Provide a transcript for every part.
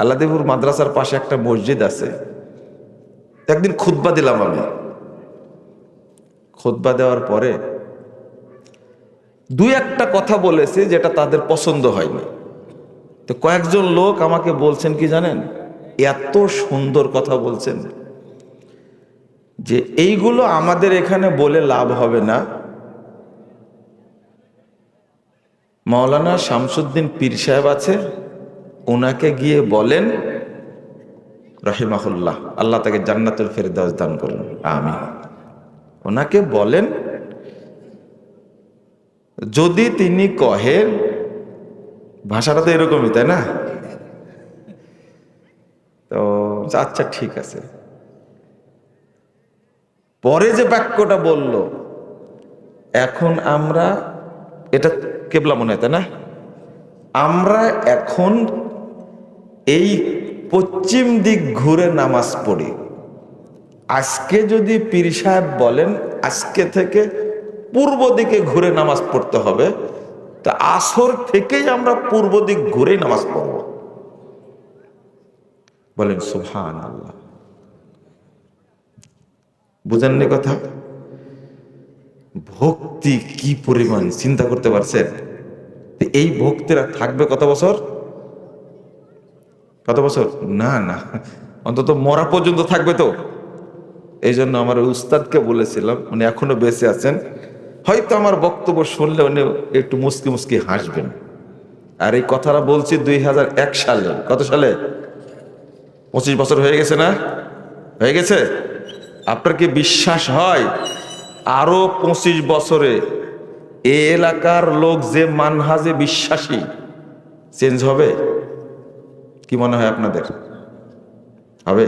আল্লাদেপুর মাদ্রাসার পাশে একটা মসজিদ আছে। একদিন খুতবা দিলাম আমি। খুতবা দেওয়ার পরে দুই একটা কথা বলেছে যেটা তাদের পছন্দ হয়নি। তো কয়েকজন লোক আমাকে বলছেন, কি জানেন? এত সুন্দর কথা বলছেন যে এইগুলো আমাদের এখানে বলে লাভ হবে না। মাওলানা শামসুদ্দিন পীর সাহেব আছে ওনাকে গিয়ে বলেন, রহিমাহুল্লাহ, আল্লাহ তাকে জান্নাতুল ফেরদাউস দান করুন। আমি ওনাকে বলেন, যদি তিনি কহেন, ভাষাটা তো এরকমই, তাই না? তো আচ্ছা ঠিক আছে। পরে যে বাক্যটা বলল, এখন আমরা, এটা কেবলা মনে হয়, তাই না? আমরা এখন এই পশ্চিম দিক ঘুরে নামাজ পড়ি। আজকে যদি পীর সাহেব বলেন, আজকে থেকে পূর্ব দিকে ঘুরে নামাজ পড়তে হবে, তা আসর থেকেই আমরা পূর্ব দিক ঘুরে নামাজ পড়ব। বলেন সুহান আল্লাহ বুঝেননি কথা? ভক্তি কি পরিমাণ? চিন্তা করতে পারছেন? এই ভক্তিরা থাকবে কত বছর? কত বছর? না না। অন্তত মরা পর্যন্ত থাকবে তো। এই জন্য আমার উস্তাদকে বলেছিলাম, উনি এখনও বেঁচে আছেন। হয়তো আমার বক্তব্য শুনলে উনি একটু মুসকি মুসকি হাসবেন। আর এই কথাটা বলছি দুই হাজার এক সালে। কত সালে? পঁচিশ বছর হয়ে গেছে না? হয়ে গেছে? আপনার কি বিশ্বাস হয়? আরও পঁচিশ বছরে এ এলাকার লোক যে মানহাজে বিশ্বাসী, চেঞ্জ হবে? কি মনে হয় আপনাদের? হবে?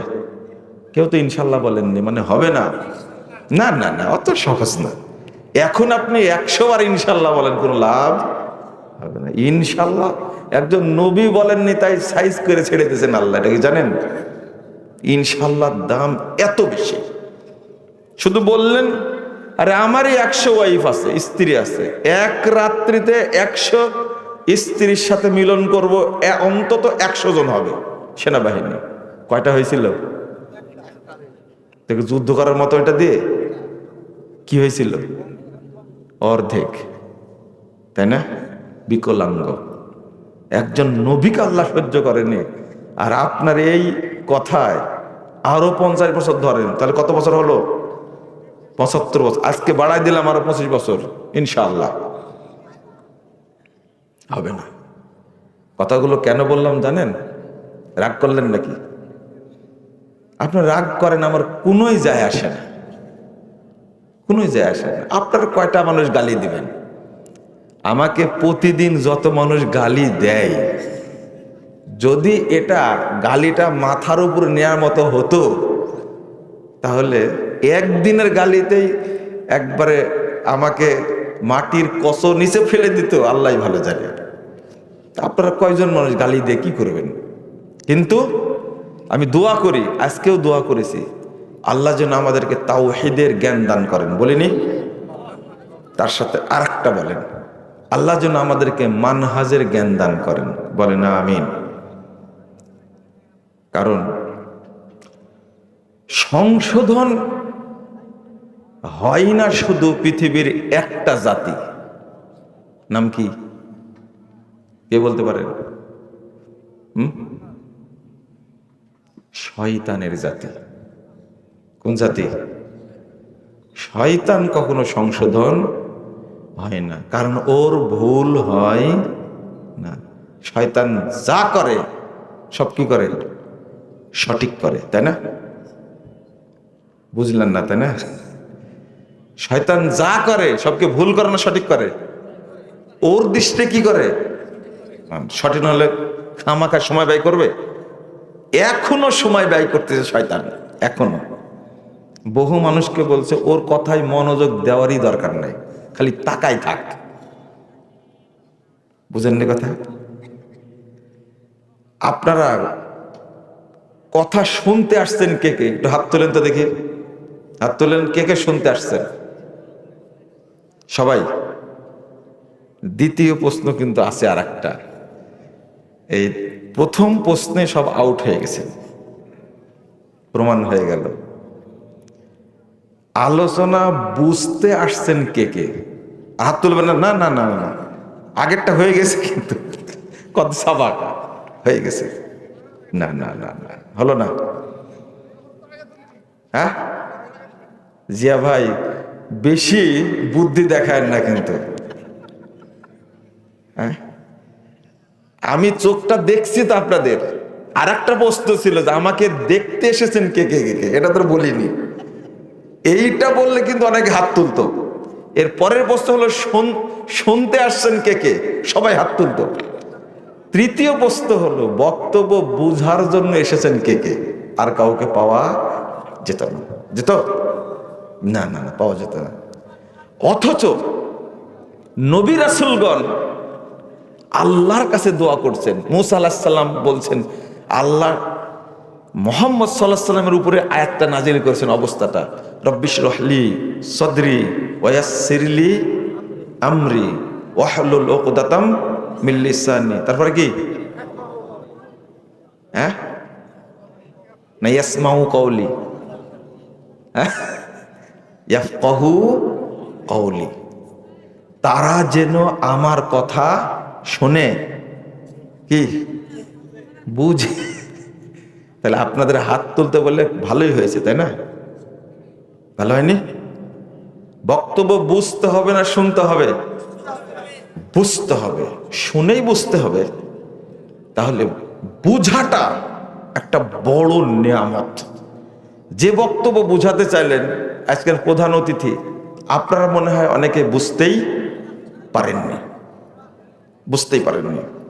কেউ তো ইনশাল্লাহ বলেননি মানে হবে না। না না না, অত সহজ না। এখন আপনি একশো বার ইনশাল্লাহ বলেন, কোনো লাভ হবে না। ইনশাল্লাহ একজন নবী বলেননি, তাই সাইজ করে ছেড়ে দিয়েছেন আল্লাহ, এটা কি জানেন? ইনশাল্লাহ দাম এত বেশি। শুধু বললেন, আরে আমারই একশো ওয়াইফ আছে, স্ত্রী আছে। এক রাত্রিতে একশো স্ত্রীর সাথে মিলন করব অন্তত একশো জন হবে। সেনাবাহিনী। কয়টা হয়েছিল? যুদ্ধ করার মতো এটা দিয়ে কি হয়েছিল? অর্ধেক। তাই না? বিকলাঙ্গ। একজন নবীকে আল্লাহ সহ্য করেনি। আর আপনার এই কথায় আরও পঞ্চাশ বছর ধরেন। তাহলে কত বছর হলো? পঁচাত্তর বছর। আজকে বাড়াই দিলাম আরও পঁচিশ বছর, ইনশাআল্লাহ। হবে না। কথাগুলো কেন বললাম জানেন? রাগ করলেন নাকি? আপনার রাগ করেন আমার কোনোই যায় আসে না। কোনোই যায় আসে না। আপনার কয়টা মানুষ গালি দিবেন? আমাকে প্রতিদিন যত মানুষ গালি দেয়, যদি এটা গালিটা মাথার উপর নেওয়ার মতো হতো, তাহলে একদিনের গালিতেই একবারে আমাকে মাটির কষ নিচে ফেলে দিত আল্লাহ ভালো জানে। আপনারা কয়জন মানুষ গালি দিয়ে কি করবেন? কিন্তু আমি দোয়া করি, আজকেও দোয়া করেছি। আল্লাহ যেন আমাদেরকে তাওহিদের জ্ঞান দান করেন, বলিনি? তার সাথে আর বলেন, আল্লাহ যেন আমাদেরকে মানহাজের জ্ঞান দান করেন বলে না আমিন। কারণ সংশোধন হয় না শুধু পৃথিবীর একটা জাতি? নাম কি? কে বলতে পারেন শয়তানের জাতি। কোন জাতি? শয়তান কখনো সংশোধন হয় না, কারণ ওর ভুল হয় না। শয়তান যা করে, সব কি করে? সঠিক করে, তাই না? বুঝলেন না, তাই না? শয়তান যা করে, সবকে ভুল করে না সঠিক করে। ওর দৃষ্টি কি করে? সঠিক হলে খামাখা সময় ব্যয় করবে? এখনও সময় ব্যয় করতেছে শয়তান, এখনও। বহু মানুষকে বলছে, ওর কথায় মনোযোগ দেওয়ারই দরকার নাই, খালি তাকাই থাক। বুঝেননি কথা? আপনারা কথা শুনতে আসছেন কে কে? একটু হাত তোলেন তো দেখি। হাত তোলেন, কে কে শুনতে আসছেন? সবাই, দ্বিতীয় প্রশ্ন কিন্তু আছে আর একটা এই প্রথম প্রশ্নে সব আউট হয়ে গেছেন প্রমাণ হয়ে গেল। আলোচনা বুঝতে আসছেন কে কে? হাত তুলবেন না না না না না আগেরটা হয়ে গেছে কিন্তু। কত সাবাক হয়ে গেছে। না না না না। হলো না। হ্যাঁ? জিয়া ভাই বেশি বুদ্ধি দেখায় না কিন্তু। হ্যাঁ? আমি চোখটা দেখছি তো আপনাদের। আর একটা প্রশ্ন ছিল যে আমাকে দেখতে এসেছেন কে কে কে এটা তো বলিনি। এইটা বললে কিন্তু অনেকে হাত তুলতো। এর পরের প্রশ্ন হলো, শুন- শুনতে আসছেন কে কে? সবাই হাত তুলতো। তৃতীয় প্রশ্ন হলো, বক্তব্য বুঝার জন্য এসেছেন কে কে? আর কাউকে পাওয়া যেত না। যেত? না না না, পাওয়া যেত না। অথচ নবী রাসুলগণ আল্লাহর কাছে দোয়া করছেন। মুসা আল্লাহ বলছেন, আল্লাহ মোহাম্মদ সাল্লাহ সাল্লামের উপরে আয়াতটা নাজিল করেছেন অবস্থাটা। রব্বিশ রহলি সদরি ওয়াসিরলি আমরি ওয়াহলুল ওকদাতাম মিল্লিসানি তারপরে কি? হ্যাঁ? না, ইয়াসমাউ কওলি। হ্যাঁ? ইয়াফকাহু কওলি। তারা যেন আমার কথা শোনে। কি? বুঝে। তাহলে আপনাদের হাত তুলতে বললে ভালোই হয়েছে, তাই না? ভালো হয়নি? বক্তব্য বুঝতে হবে না শুনতে হবে? বুঝতে হবে। শুনেই বুঝতে হবে। তাহলে বুঝাটা একটা বড় নিয়ামত। যে বক্তব্য বুঝাতে চাইলেন, আজকের প্রধান অতিথি, আপনারা মনে হয় অনেকে বুঝতেই পারেননি। বুঝতেই পারেননি।